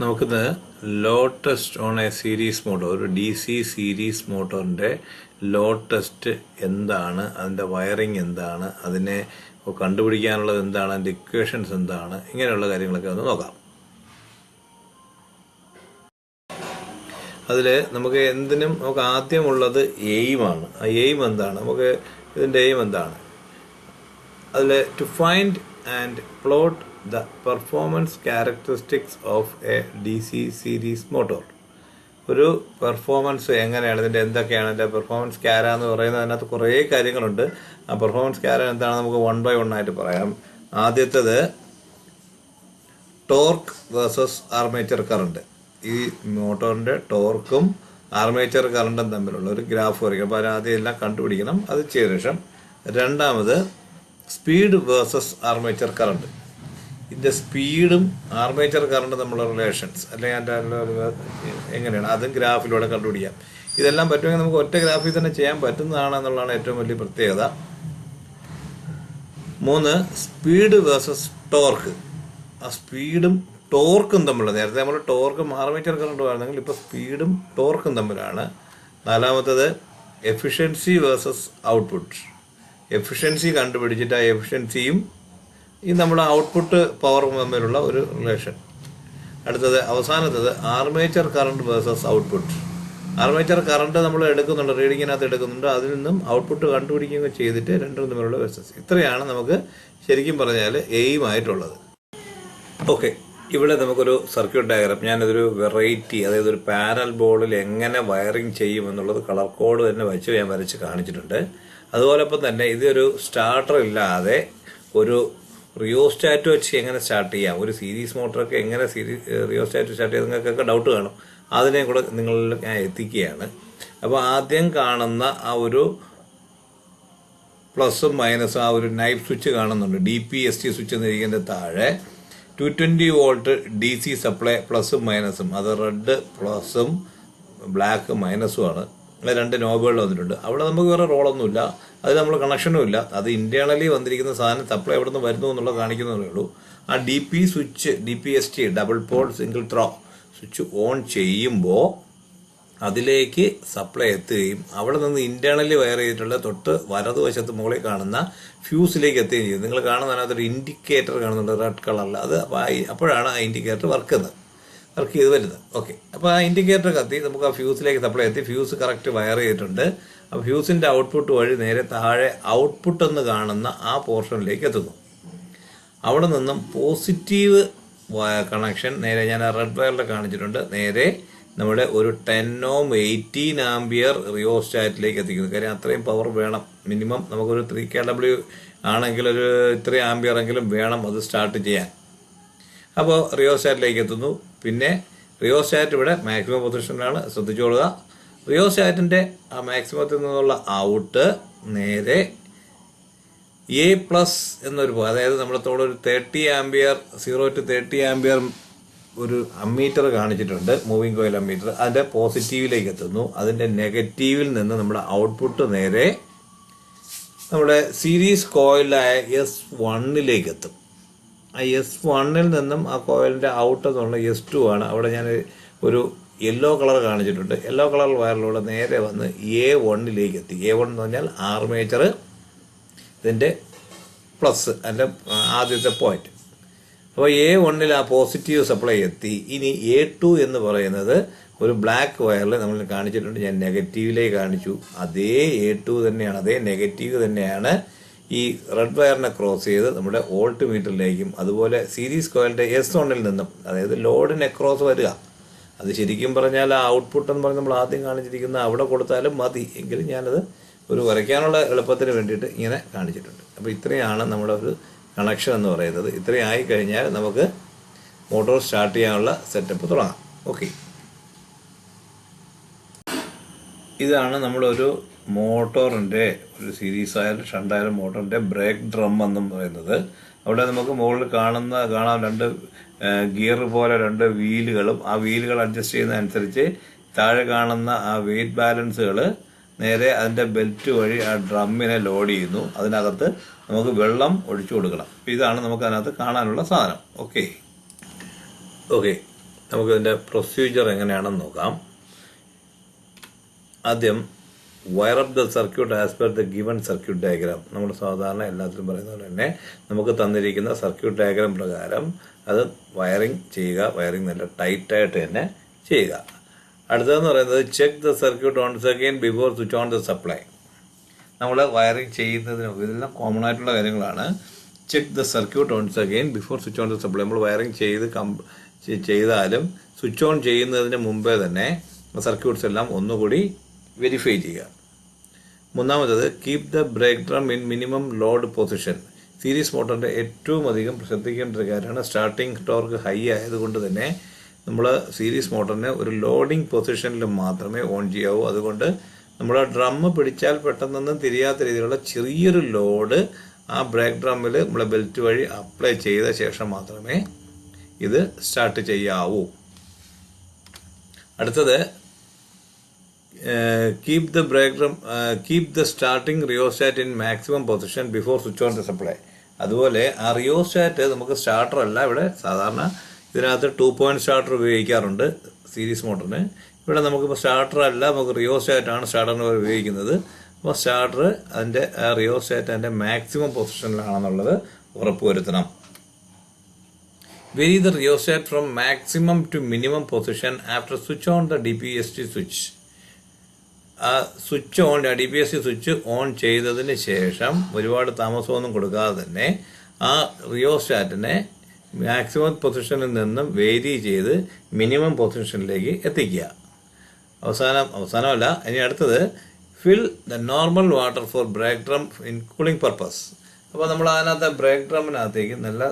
നമുക്കിത് load test on a series motor ഒരു D C series മോട്ടോറിന്റെ ലോ ടെസ്റ്റ് എന്താണ് അതിന്റെ വയറിംഗ് എന്താണ് അതിനെ കണ്ടുപിടിക്കാനുള്ളത് എന്താണ് അതിന്റെ ഇക്വേഷൻസ് എന്താണ് ഇങ്ങനെയുള്ള കാര്യങ്ങളൊക്കെ ഒന്ന് നോക്കാം. അതിൽ നമുക്ക് എന്തിനും നമുക്ക് ആദ്യമുള്ളത് എയിമാണ് ആ എയിം എന്താണ്? നമുക്ക് ഇതിന്റെ എയിം എന്താണ്? അതിൽ to find and plot the performance characteristics of a DC series motor. ഒരു പെർഫോമൻസ് എങ്ങനെയാണ്? ഇതിന്റെ എന്തൊക്കെയാണ്? ഇതിന്റെ പെർഫോമൻസ് ക്യാര എന്ന് പറയുന്നത് അതിനകത്ത് കുറേ കാര്യങ്ങളുണ്ട്. ആ പെർഫോമൻസ് ക്യാര എന്താണ് നമുക്ക് വൺ ബൈ വൺ ആയിട്ട് പറയാം. ആദ്യത്തേത് ടോർക്ക് വേഴ്സസ് ആർമേച്ചർ കറണ്ട് ഈ മോട്ടോറിന്റെ ടോർക്കും ആർമേച്ചർ കറണ്ടും തമ്മിലുള്ള ഒരു ഗ്രാഫ് വരയ്ക്കും. അപ്പോൾ ആദ്യം എല്ലാം കണ്ടുപിടിക്കണം. അത് ചെയ്ത ശേഷം രണ്ടാമത് സ്പീഡ് വേഴ്സസ് ആർമേച്ചർ കറണ്ട് ഇതിന്റെ സ്പീഡും ആർമേച്ചർ കറണ്ട് തമ്മിലുള്ള റിലേഷൻസ് അല്ലെങ്കിൽ അതിന്റെ എങ്ങനെയാണ്? അതും ഗ്രാഫിലൂടെ കണ്ടുപിടിക്കാം. ഇതെല്ലാം പറ്റുമെങ്കിൽ നമുക്ക് ഒറ്റ ഗ്രാഫിൽ തന്നെ ചെയ്യാൻ പറ്റുന്നതാണ് എന്നുള്ളതാണ് ഏറ്റവും വലിയ പ്രത്യേകത. മൂന്ന് സ്പീഡ് വേഴ്സസ് ടോർക്ക് ആ സ്പീഡും ടോർക്കും തമ്മിലുള്ള നേരത്തെ നമ്മൾ ടോർക്ക് ആർമേച്ചർ കറണ്ട് പറയുന്നെങ്കിൽ ഇപ്പോൾ സ്പീഡും ടോർക്കും തമ്മിലാണ്. നാലാമത്തത് എഫിഷ്യൻസി വേഴ്സസ് ഔട്ട്പുട്ട് എഫിഷ്യൻസി കണ്ടുപിടിച്ചിട്ട് ആ എഫിഷ്യൻസിയും ഈ നമ്മുടെ ഔട്ട്പുട്ട് പവറും തമ്മിലുള്ള ഒരു റിലേഷൻ അടുത്തത് അവസാനത്തത് armature current versus output armature current നമ്മൾ എടുക്കുന്നുണ്ട് റീഡിങ്ങിനകത്ത് എടുക്കുന്നുണ്ട് അതിൽ നിന്നും ഔട്ട്പുട്ട് കണ്ടുപിടിക്കുകയും ചെയ്തിട്ട് രണ്ടും തമ്മിലുള്ള വേഴ്സസ് ഇത്രയാണ് നമുക്ക് ശരിക്കും പറഞ്ഞാൽ എയിം ആയിട്ടുള്ളത്. ഓക്കെ ഇവിടെ നമുക്കൊരു സർക്യൂട്ട് ഡയഗ്രാം ഞാനതൊരു വെറൈറ്റി അതായത് ഒരു പാരൽ ബോർഡിൽ എങ്ങനെ വയറിംഗ് ചെയ്യും എന്നുള്ളത് കളർ കോഡ് തന്നെ വെച്ച് ഞാൻ വരച്ച് കാണിച്ചിട്ടുണ്ട്. അതുപോലൊപ്പം തന്നെ ഇതൊരു സ്റ്റാർട്ടർ ഇല്ലാതെ ഒരു റിയോസ്റ്റാറ്റ് വെച്ച് എങ്ങനെ സ്റ്റാർട്ട് ചെയ്യാം? ഒരു സീരീസ് മോട്ടറൊക്കെ എങ്ങനെ സീരീസ് റിയോസ്റ്റാറ്റ് സ്റ്റാർട്ട് ചെയ്യാം നിങ്ങൾക്കൊക്കെ ഡൗട്ട് കാണും. അതിനെ കൂടെ നിങ്ങളിൽ ഞാൻ എത്തിക്കുകയാണ്. അപ്പോൾ ആദ്യം കാണുന്ന ആ ഒരു പ്ലസും മൈനസും ആ ഒരു നൈഫ് സ്വിച്ച് കാണുന്നുണ്ട്. D P S T switch എന്നിരിക്കുന്നതിന്റെ താഴെ. Two twenty volt D C supply പ്ലസും മൈനസും. അത് റെഡ് പ്ലസും ബ്ലാക്ക് മൈനസും ആണ്. അങ്ങനെ രണ്ട് നോബുകൾ വന്നിട്ടുണ്ട്. അവിടെ നമുക്ക് വേറെ റോളൊന്നുമില്ല. അത് നമ്മൾ കണക്ഷനും ഇല്ല. അത് ഇന്റേണലി വന്നിരിക്കുന്ന സാധനം സപ്ലൈ എവിടെ നിന്ന് വരുന്നു എന്നുള്ളത് കാണിക്കുന്നതേ ഉള്ളൂ. ആ D P switch D P S T double pole single throw switch on ചെയ്യുമ്പോൾ അതിലേക്ക് സപ്ലൈ എത്തുകയും അവിടെ നിന്ന് ഇന്റേണലി വയർ ചെയ്തിട്ടുള്ള തൊട്ട് വലതുവശത്ത് മുകളിൽ കാണുന്ന ഫ്യൂസിലേക്ക് എത്തുകയും ചെയ്യും. നിങ്ങൾ കാണുന്ന അതിനകത്ത് ഒരു ഇൻഡിക്കേറ്റർ കാണുന്നുണ്ട് റെഡ് കളറിൽ അത് അപ്പോഴാണ് ആ ഇൻഡിക്കേറ്റർ വർക്ക് ചെയ്യുന്നത്. വർക്ക് ചെയ്ത് വരുന്നത് ഓക്കെ അപ്പോൾ ആ ഇൻഡിക്കേറ്റർ കത്തി നമുക്ക് ആ ഫ്യൂസിലേക്ക് സപ്ലൈ എത്തി. ഫ്യൂസ് കറക്റ്റ് വയർ ചെയ്തിട്ടുണ്ട്. ആ ഫ്യൂസിന്റെ ഔട്ട്പുട്ട് വഴി നേരെ താഴെ ഔട്ട്പുട്ട് എന്ന് കാണുന്ന ആ പോർഷനിലേക്ക് എത്തുന്നു. അവിടെ നിന്നും പോസിറ്റീവ് കണക്ഷൻ നേരെ ഞാൻ റെഡ് വയറിൽ കാണിച്ചിട്ടുണ്ട്. നേരെ നമ്മുടെ ഒരു ടെൻ ഓം എയ്റ്റീൻ ആംബിയർ റിയോസ്റ്റാറ്റിലേക്ക് എത്തിക്കുന്നു. കാര്യം അത്രയും പവർ വേണം. മിനിമം നമുക്കൊരു ത്രീ കെ ഡബ്ല്യു ആണെങ്കിൽ ഒരു ഇത്രയും ആംബിയർ എങ്കിലും വേണം അത് സ്റ്റാർട്ട് ചെയ്യാൻ. അപ്പോൾ റിയോസ്റ്റാറ്റിലേക്ക് എത്തുന്നു പിന്നെ റിയോസ്റ്റാറ്റ് ഇവിടെ മാക്സിമം പൊസിഷനിലാണ് ശ്രദ്ധിച്ചുകൊള്ളുക റിയോസാറ്റിന്റെ ആ മാക്സിമത്തിൽ നിന്നുള്ള ഔട്ട് നേരെ എ പ്ലസ് എന്നൊരു അതായത് നമ്മളത്തോടെ ഒരു thirty ampere zero to thirty ampere ഒരു അമ്മീറ്റർ കാണിച്ചിട്ടുണ്ട്. മൂവിങ് കോയിൽ അമ്മീറ്റർ അതിന്റെ പോസിറ്റീവിലേക്ക് എത്തുന്നു അതിന്റെ നെഗറ്റീവിൽ നിന്ന് നമ്മുടെ ഔട്ട്പുട്ട് നേരെ നമ്മുടെ സീരീസ് കോയിലായ എസ് വണ്ണിലേക്ക് എത്തും ആ എസ് വണ്ണിൽ നിന്നും ആ കോയിലിന്റെ ഔട്ട് എന്നുള്ള എസ് ടു ആണ്. അവിടെ ഞാൻ ഒരു യെല്ലോ കളർ കാണിച്ചിട്ടുണ്ട്. യെല്ലോ കളർ വയറിലൂടെ നേരെ വന്ന് എ വണ്ണിലേക്ക് എത്തി. എ വൺ എന്ന് പറഞ്ഞാൽ ആർമേച്ചർ ഇതിന്റെ പ്ലസ് അതിന്റെ ആദ്യത്തെ പോയിന്റ് അപ്പോൾ എ വണ്ണിൽ ആ പോസിറ്റീവ് സപ്ലൈ എത്തി. ഇനി എ ടു എന്ന് പറയുന്നത് ഒരു ബ്ലാക്ക് വയറിൽ നമ്മൾ കാണിച്ചിട്ടുണ്ട്. ഞാൻ നെഗറ്റീവിലേക്ക് കാണിച്ചു. അതേ എ ടു തന്നെയാണ്. അതേ നെഗറ്റീവ് തന്നെയാണ് ഈ റെഡ് വയറിനെ ക്രോസ് ചെയ്ത് നമ്മുടെ വോൾട്ട് മീറ്ററിലേക്കും അതുപോലെ സീരീസ് കോയിലിന്റെ എസ് ഓണിൽ നിന്നും അതായത് ലോഡിനെ ക്രോസ് വരിക. അത് ശരിക്കും പറഞ്ഞാൽ ആ ഔട്ട്പുട്ട് എന്ന് പറഞ്ഞ് നമ്മൾ ആദ്യം കാണിച്ചിരിക്കുന്ന അവിടെ കൊടുത്താലും മതി. എങ്കിലും ഞാനത് ഒരു വരയ്ക്കാനുള്ള എളുപ്പത്തിന് വേണ്ടിയിട്ട് ഇങ്ങനെ കാണിച്ചിട്ടുണ്ട്. അപ്പോൾ ഇത്രയാണ് നമ്മുടെ ഒരു കണക്ഷൻ എന്ന് പറയുന്നത്. ഇത്രയും ആയി കഴിഞ്ഞാൽ നമുക്ക് മോട്ടോർ സ്റ്റാർട്ട് ചെയ്യാനുള്ള സെറ്റപ്പ് തുടങ്ങാം. ഓക്കെ ഇതാണ് നമ്മളൊരു മോട്ടോറിന്റെ ഒരു സീരീസ് ആയാലും ഷണ്ടായാലും മോട്ടോറിന്റെ ബ്രേക്ക് ഡ്രം എന്ന് പറയുന്നത്. അവിടെ നമുക്ക് മുകളിൽ കാണുന്ന കാണാം രണ്ട് ഗിയർ പോലെ രണ്ട് വീലുകളും ആ വീലുകൾ അഡ്ജസ്റ്റ് ചെയ്യുന്ന അനുസരിച്ച് താഴെ കാണുന്ന ആ വെയിറ്റ് ബാലൻസുകൾ നേരെ അതിന്റെ ബെൽറ്റ് വഴി ആ ഡ്രമ്മിനെ ലോഡ് ചെയ്യുന്നു. അതിനകത്ത് നമുക്ക് വെള്ളം ഒഴിച്ചു കൊടുക്കണം. ഇതാണ് നമുക്ക് അതിനകത്ത് കാണാനുള്ള സാധനം. ഓക്കെ ഓക്കെ നമുക്കിതിന്റെ പ്രൊസീജിയർ എങ്ങനെയാണെന്ന് നോക്കാം. ആദ്യം wire up the circuit as per the given circuit diagram നമ്മൾ സാധാരണ എല്ലാത്തിലും പറയുന്ന പോലെ തന്നെ നമുക്ക് തന്നിരിക്കുന്ന സർക്യൂട്ട് ഡയഗ്രാം പ്രകാരം അത് വയറിംഗ് ചെയ്യുക വയറിംഗ് നല്ല ടൈറ്റായിട്ട് തന്നെ ചെയ്യുക. അടുത്തതെന്ന് പറയുന്നത് check the circuit on second before switch on the supply നമ്മൾ വയറിംഗ് ചെയ്യുന്നതിന് ഇതെല്ലാം കോമൺ ആയിട്ടുള്ള കാര്യങ്ങളാണ്. Check the circuit on again before switch on the supply നമ്മൾ വയറിംഗ് ചെയ്ത് ചെയ്താലും സ്വിച്ച് ഓൺ ചെയ്യുന്നതിന് മുമ്പേ തന്നെ സർക്യൂട്ട്സ് എല്ലാം ഒന്നുകൂടി വെരിഫൈ ചെയ്യുക. മൂന്നാമത്തത് keep the brake drum in minimum load position series മോട്ടറിന്റെ ഏറ്റവും അധികം ശ്രദ്ധിക്കേണ്ട ഒരു കാര്യമാണ് സ്റ്റാർട്ടിംഗ് ടോർക്ക് ഹൈ ആയതുകൊണ്ട് തന്നെ നമ്മൾ സീരീസ് മോട്ടറിനെ ഒരു ലോഡിംഗ് പൊസിഷനിൽ മാത്രമേ ഓൺ ചെയ്യാവൂ. അതുകൊണ്ട് നമ്മൾ ഡ്രം പിടിച്ചാൽ പെട്ടെന്നൊന്നും തിരിയാത്ത രീതിയിലുള്ള ചെറിയൊരു ലോഡ് ആ ബ്രേക്ക് ഡ്രമ്മിൽ നമ്മളെ ബെൽറ്റ് വഴി അപ്ലൈ ചെയ്ത ശേഷം മാത്രമേ ഇത് സ്റ്റാർട്ട് ചെയ്യാവൂ. അടുത്തത് keep the brake keep the starting rheostat in maximum position before switch on the supply അതുപോലെ ആ റിയോസ്റ്റാറ്റ് നമുക്ക് സ്റ്റാർട്ടർ അല്ല ഇവിടെ സാധാരണ ഇതിനകത്ത് ടു പോയിന്റ് സ്റ്റാർട്ടർ ഉപയോഗിക്കാറുണ്ട് സീരീസ് മോട്ടറിന് ഇവിടെ നമുക്കിപ്പോൾ സ്റ്റാർട്ടർ അല്ല നമുക്ക് റിയോസ്റ്റാറ്റ് ആണ് സ്റ്റാർട്ടറിന് ഉപയോഗിക്കുന്നത്. അപ്പോൾ സ്റ്റാർട്ടർ അതിന്റെ റിയോസ്റ്റാറ്റ് അതിന്റെ മാക്സിമം പൊസിഷനിലാണെന്നുള്ളത് ഉറപ്പുവരുത്തണം. Vary the rheostat from maximum to minimum position after switch on the D P S T switch. ആ switch on D P S C switch on ചെയ്തതിന് ശേഷം ഒരുപാട് താമസമൊന്നും കൊടുക്കാതെ തന്നെ ആ റിയോസ്റ്റാറ്റിനെ മാക്സിമം പൊസിഷനിൽ നിന്നും വേരി ചെയ്ത് മിനിമം പൊസിഷനിലേക്ക് എത്തിക്കുക. അവസാനം അവസാനമല്ല ഇനി അടുത്തത് fill the normal water for brake drum in cooling purpose. അപ്പോൾ നമ്മൾ അതിനകത്ത് ബ്രേക്ക് ഡ്രമ്മിനകത്തേക്ക് നല്ല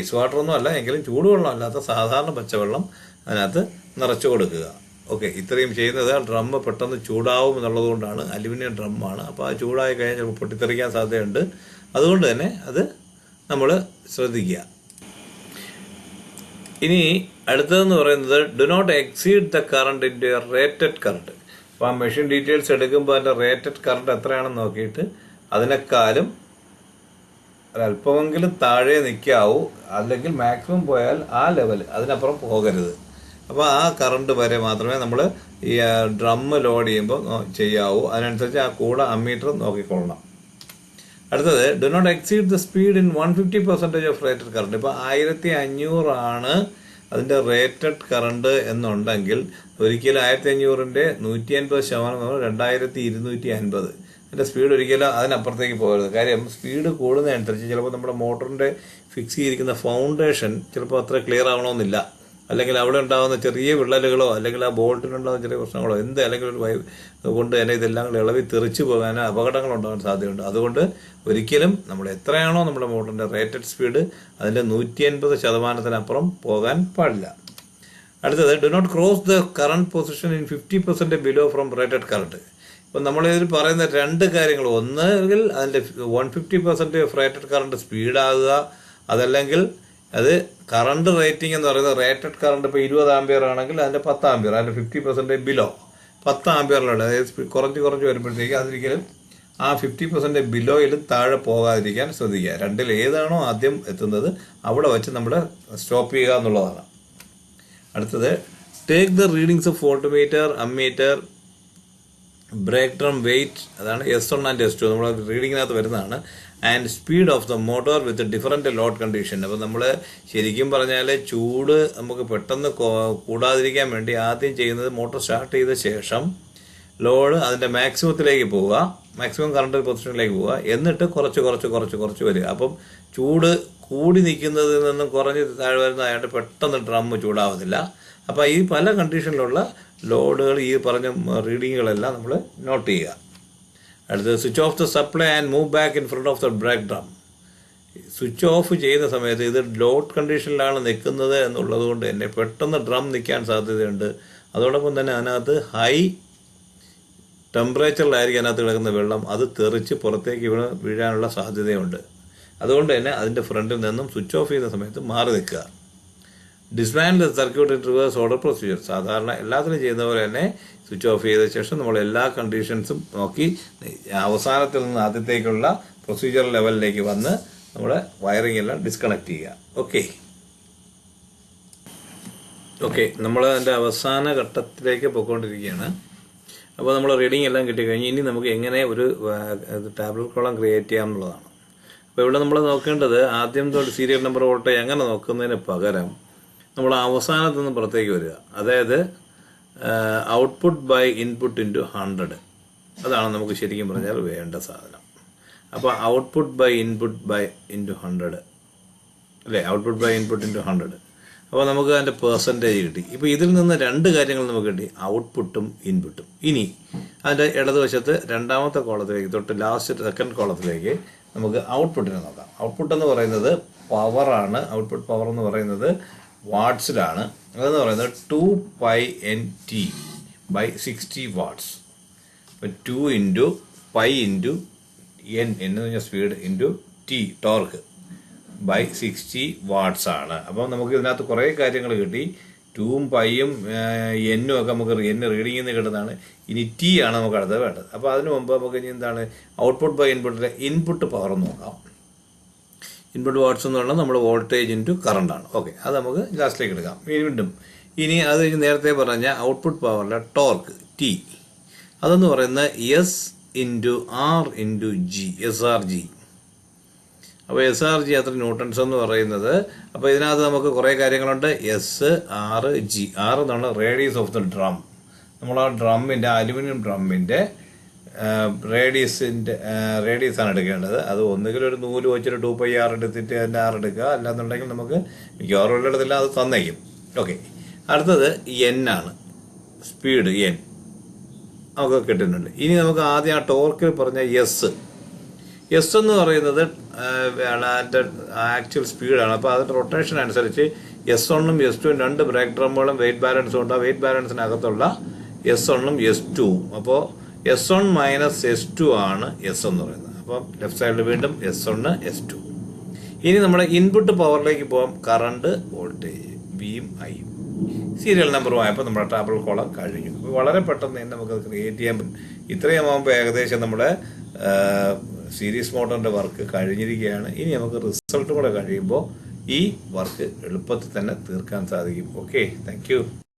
ഐസ് വാട്ടർ ഒന്നും അല്ല എങ്കിലും ചൂടുവെള്ളം അല്ലാത്ത സാധാരണ പച്ചവെള്ളം അതിനകത്ത് നിറച്ചു കൊടുക്കുക. ഓക്കെ ഇത്രയും ചെയ്യുന്നത് ഡ്രം പെട്ടെന്ന് ചൂടാവും എന്നുള്ളത് കൊണ്ടാണ് അലുമിനിയം ഡ്രമ്മാണ്. അപ്പോൾ ആ ചൂടായി കഴിഞ്ഞാൽ ചിലപ്പോൾ പൊട്ടിത്തെറിക്കാൻ സാധ്യതയുണ്ട്. അതുകൊണ്ട് തന്നെ അത് നമ്മൾ ശ്രദ്ധിക്കുക. ഇനി അടുത്തതെന്ന് പറയുന്നത് do not exceed the current in rated current അപ്പോൾ ആ മെഷീൻ ഡീറ്റെയിൽസ് എടുക്കുമ്പോൾ അതിന്റെ റേറ്റഡ് കറണ്ട് എത്രയാണെന്ന് നോക്കിയിട്ട് അതിനേക്കാളും ഒരല്പമെങ്കിലും താഴെ നിൽക്കാവൂ അല്ലെങ്കിൽ മാക്സിമം പോയാൽ ആ ലെവൽ അതിനപ്പുറം പോകരുത്. അപ്പോൾ ആ കറണ്ട് വരെ മാത്രമേ നമ്മൾ ഈ ഡ്രം ലോഡ് ചെയ്യുമ്പോൾ ചെയ്യാവൂ. അതിനനുസരിച്ച് ആ കൂടെ അമ്മീറ്റർ നോക്കിക്കൊള്ളണം. അടുത്തത് do not exceed the speed in one fifty percentage of rated current ഇപ്പോൾ ആയിരത്തി അഞ്ഞൂറാണ് അതിന്റെ റേറ്റഡ് കറണ്ട് എന്നുണ്ടെങ്കിൽ ഒരിക്കലും ആയിരത്തി അഞ്ഞൂറിന്റെ നൂറ്റി അൻപത് ശതമാനം രണ്ടായിരത്തി ഇരുന്നൂറ്റി അൻപത് അതിന്റെ സ്പീഡ് ഒരിക്കലും അതിനപ്പുറത്തേക്ക് പോകരുത്. കാര്യം സ്പീഡ് കൂടുന്നതനുസരിച്ച് ചിലപ്പോൾ നമ്മുടെ മോട്ടറിന്റെ ഫിക്സ് ചെയ്തിരിക്കുന്ന ഫൗണ്ടേഷൻ ചിലപ്പോൾ അത്ര ക്ലിയർ ആവണമെന്നില്ല. അല്ലെങ്കിൽ അവിടെ ഉണ്ടാകുന്ന ചെറിയ വിള്ളലുകളോ അല്ലെങ്കിൽ ആ ബോൾട്ടിനുണ്ടാകുന്ന ചെറിയ പ്രശ്നങ്ങളോ എന്ത് അല്ലെങ്കിൽ ഒരു വൈ കൊണ്ട് തന്നെ ഇതെല്ലാം കൂടി ഇളവി തെറിച്ച് പോകാൻ അപകടങ്ങൾ ഉണ്ടാകാൻ സാധ്യതയുണ്ട്. അതുകൊണ്ട് ഒരിക്കലും നമ്മൾ എത്രയാണോ നമ്മുടെ മോട്ടറിന്റെ റേറ്റഡ് സ്പീഡ് അതിന്റെ നൂറ്റി അൻപത് ശതമാനത്തിനപ്പുറം പോകാൻ പാടില്ല. അടുത്തത് do not cross the current position in fifty percent below from rated current ഇപ്പം നമ്മളിതിൽ പറയുന്ന രണ്ട് കാര്യങ്ങൾ. ഒന്നുകിൽ അതിന്റെ one fifty percent rated current സ്പീഡാകുക അതല്ലെങ്കിൽ അത് കറണ്ട് റേറ്റിംഗ് എന്ന് പറയുന്നത് റേറ്റഡ് കറണ്ട് ഇപ്പോൾ ഇരുപത് ആംബിയർ ആണെങ്കിൽ അതിന്റെ പത്ത് ആംബിയർ അതിന്റെ ഫിഫ്റ്റി പെർസെന്റേജ് ബിലോ പത്ത് ആംബിയറിലുള്ള അതായത് കുറഞ്ഞ് കുറച്ച് വരുമ്പോഴത്തേക്ക് അതിരിക്കലും ആ ഫിഫ്റ്റി പെർസെന്റ് ബിലോയിൽ താഴെ പോകാതിരിക്കാൻ ശ്രദ്ധിക്കുക. രണ്ടിൽ ഏതാണോ ആദ്യം എത്തുന്നത് അവിടെ വെച്ച് നമ്മൾ സ്റ്റോപ്പ് ചെയ്യുക എന്നുള്ളതാണ്. അടുത്തത് take the readings of voltmeter ammeter brake drum weight അതാണ് S one and S two നമ്മൾ റീഡിങ്ങിനകത്ത് വരുന്നതാണ്. And speed of the motor with different load condition അപ്പോൾ നമ്മൾ ശരിക്കും പറഞ്ഞാൽ ചൂട് നമുക്ക് പെട്ടെന്ന് കൂടാതിരിക്കാൻ വേണ്ടി ആദ്യം ചെയ്യുന്നത് മോട്ടോർ സ്റ്റാർട്ട് ചെയ്ത ശേഷം ലോഡ് അതിന്റെ മാക്സിമത്തിലേക്ക് പോവുക മാക്സിമം കറണ്ട് പൊസിഷനിലേക്ക് പോവുക എന്നിട്ട് കുറച്ച് കുറച്ച് കുറച്ച് കുറച്ച് വരിക. അപ്പം ചൂട് കൂടി നിൽക്കുന്നതിൽ നിന്നും കുറഞ്ഞ് താഴെ വരുന്നതായിട്ട് പെട്ടെന്ന് ഡ്രം ചൂടാവുന്നില്ല. അപ്പോൾ ഈ പല കണ്ടീഷനിലുള്ള ലോഡുകൾ ഈ പറഞ്ഞ റീഡിങ്ങുകളെല്ലാം നമ്മൾ നോട്ട് ചെയ്യുക. അടുത്തത് switch off the supply and move back in front of the brake drum switch off ചെയ്ത സമയത്ത് ഇത് ലോഡ് കണ്ടീഷനിലാണ് നിൽക്കുന്നത് എന്നുള്ളത് കൊണ്ട് തന്നെ പെട്ടെന്ന് ഡ്രം നിൽക്കാൻ സാധ്യതയുണ്ട്. അതോടൊപ്പം തന്നെ അതിനകത്ത് ഹൈ ടെമ്പറേച്ചറിലായിരിക്കും അതിനകത്ത് കിടക്കുന്ന വെള്ളം. അത് തെറിച്ച് പുറത്തേക്ക് വീഴാനുള്ള സാധ്യതയുണ്ട്. അതുകൊണ്ട് തന്നെ അതിന്റെ ഫ്രണ്ടിൽ നിന്നും സ്വിച്ച് ഓഫ് ചെയ്ത സമയത്ത് മാറി നിൽക്കുക. Dismantle circuit reverse order procedure സാധാരണ എല്ലാത്തിനും ചെയ്യുന്ന പോലെ തന്നെ സ്വിച്ച് ഓഫ് ചെയ്ത ശേഷം നമ്മൾ എല്ലാ കണ്ടീഷൻസും നോക്കി അവസാനത്തിൽ നിന്ന് ആദ്യത്തേക്കുള്ള പ്രൊസീജിയർ ലെവലിലേക്ക് വന്ന് നമ്മൾ വയറിംഗ് എല്ലാം ഡിസ്കണക്ട് ചെയ്യുക. ഓക്കെ ഓക്കെ നമ്മൾ അതിന്റെ അവസാന ഘട്ടത്തിലേക്ക് പോയിക്കൊണ്ടിരിക്കുകയാണ്. അപ്പോൾ നമ്മൾ റീഡിംഗ് എല്ലാം കിട്ടിക്കഴിഞ്ഞ് ഇനി നമുക്ക് എങ്ങനെ ഒരു ടാബ്ലറ്റ് കോളം ക്രിയേറ്റ് ചെയ്യാം എന്നുള്ളതാണ് അപ്പോൾ ഇവിടെ നമ്മൾ നോക്കേണ്ടത് ആദ്യം തൊട്ട് സീരിയൽ നമ്പർ വോൾട്ടേജ് എങ്ങനെ നോക്കുന്നതിന് പകരം നമ്മൾ അവസാനത്തു നിന്ന് പുറത്തേക്ക് വരിക. അതായത് output by input into hundred അതാണ് നമുക്ക് ശരിക്കും പറഞ്ഞാൽ വേണ്ട സാധനം. അപ്പോൾ output by input by into hundred അല്ലേ? Output by input into hundred അപ്പോൾ നമുക്ക് അതിന്റെ പെർസെന്റേജ് കിട്ടി. ഇപ്പോൾ ഇതിൽ നിന്ന് രണ്ട് കാര്യങ്ങൾ നമുക്ക് കിട്ടി. ഔട്ട്പുട്ടും ഇൻപുട്ടും ഇനി അതിന്റെ ഇടതുവശത്ത് രണ്ടാമത്തെ കോളത്തിലേക്ക് തൊട്ട് ലാസ്റ്റ് സെക്കൻഡ് കോളത്തിലേക്ക് നമുക്ക് ഔട്ട്പുട്ടിനെ നോക്കാം. ഔട്ട്പുട്ട് എന്ന് പറയുന്നത് പവറാണ് ഔട്ട്പുട്ട് പവർ എന്ന് പറയുന്നത് വാട്ട്സിലാണ് അതെന്ന് പറയുന്നത് two pi N T by sixty watts അപ്പം two into pi into N എന്ന് പറഞ്ഞാൽ speed into T torque by sixty watts ആണ്. അപ്പം നമുക്ക് ഇതിനകത്ത് കുറേ കാര്യങ്ങൾ കിട്ടി. ടൂവും പൈയും എന്നും ഒക്കെ നമുക്ക് എൻ റീഡിംഗിൽ നിന്ന് കിട്ടുന്നതാണ്. ഇനി ടി ആണ് നമുക്ക് അടുത്തത് വേണ്ടത്. അപ്പോൾ അതിന് മുമ്പ് നമുക്ക് ഇനി എന്താണ്? ഔട്ട്പുട്ട് ബൈ ഇൻപുട്ടിലെ ഇൻപുട്ട് പവർ നോക്കാം. ഇൻപുട്ട് വാട്ട്സ് എന്ന് പറഞ്ഞാൽ നമ്മുടെ വോൾട്ടേജ് ഇന്റു കറണ്ട് ആണ്. ഓക്കെ അത് നമുക്ക് ലാസ്റ്റിലേക്ക് എടുക്കാം. വീണ്ടും ഇനി അത് നേരത്തെ പറഞ്ഞ ഔട്ട്പുട്ട് പവറിലെ ടോർക്ക് ടി അതെന്ന് പറയുന്നത് S into R into G S R G അപ്പോൾ എസ് ആർ ജി അത്ര ന്യൂട്ടൺസ് എന്ന് പറയുന്നത്. അപ്പോൾ ഇതിനകത്ത് നമുക്ക് കുറേ കാര്യങ്ങളുണ്ട്. എസ് ആർ ജി ആർ എന്നാണ് റേഡിയസ് ഓഫ് ദ ഡ്രം നമ്മൾ ആ ഡ്രമ്മിന്റെ അലുമിനിയം ഡ്രമ്മിന്റെ റേഡിയസിന്റെ റേഡിയസ് ആണ് എടുക്കേണ്ടത്. അത് ഒന്നുകിൽ ഒരു നൂൽ വെച്ചൊരു ടു പൈ ആർ എടുത്തിട്ട് അതിന്റെ ആർ എടുക്കുക. അല്ലാന്നുണ്ടെങ്കിൽ നമുക്ക് മിക്കവാറും ഉള്ളിടത്തില്ല അത് തന്നേക്കും. ഓക്കെ. അടുത്തത് എൻ ആണ്. സ്പീഡ് എൻ നമുക്ക് കിട്ടുന്നുണ്ട്. ഇനി നമുക്ക് ആദ്യം ആ ടോർക്കിൽ പറഞ്ഞ എസ് എസ് എന്ന് പറയുന്നത് അതിന്റെ ആക്ച്വൽ സ്പീഡാണ് അപ്പോൾ അതിന്റെ റൊട്ടേഷൻ അനുസരിച്ച് എസ് വണ്ണും എസ് ടുവും രണ്ട് ബ്രേക്ക് ഡ്രമ്മുകളും വെയിറ്റ് ബാലൻസും ഉണ്ട്. ആ വെയിറ്റ് ബാലൻസിനകത്തുള്ള എസ് വണ്ണും എസ് ടുവും അപ്പോൾ S one minus S two ആണ് എസ് എന്ന് പറയുന്നത്. അപ്പം ലെഫ്റ്റ് സൈഡിൽ വീണ്ടും എസ് വണ് എസ് ടു ഇനി നമ്മുടെ ഇൻപുട്ട് പവറിലേക്ക് പോകാം കറണ്ട് വോൾട്ടേജ് വിയും ഐയും സീരിയൽ നമ്പറും ആയപ്പോൾ നമ്മുടെ ടാബിൾ കോളം കഴിഞ്ഞു. അപ്പോൾ വളരെ പെട്ടെന്ന് തന്നെ നമുക്ക് ക്രിയേറ്റ് ചെയ്യാൻ പറ്റും. ഇത്രയും ആകുമ്പോൾ ഏകദേശം നമ്മുടെ സീരീസ് മോട്ടറിന്റെ വർക്ക് കഴിഞ്ഞിരിക്കുകയാണ്. ഇനി നമുക്ക് റിസൾട്ട് കൂടെ കഴിയുമ്പോൾ ഈ വർക്ക് എളുപ്പത്തിൽ തന്നെ തീർക്കാൻ സാധിക്കും. Okay thank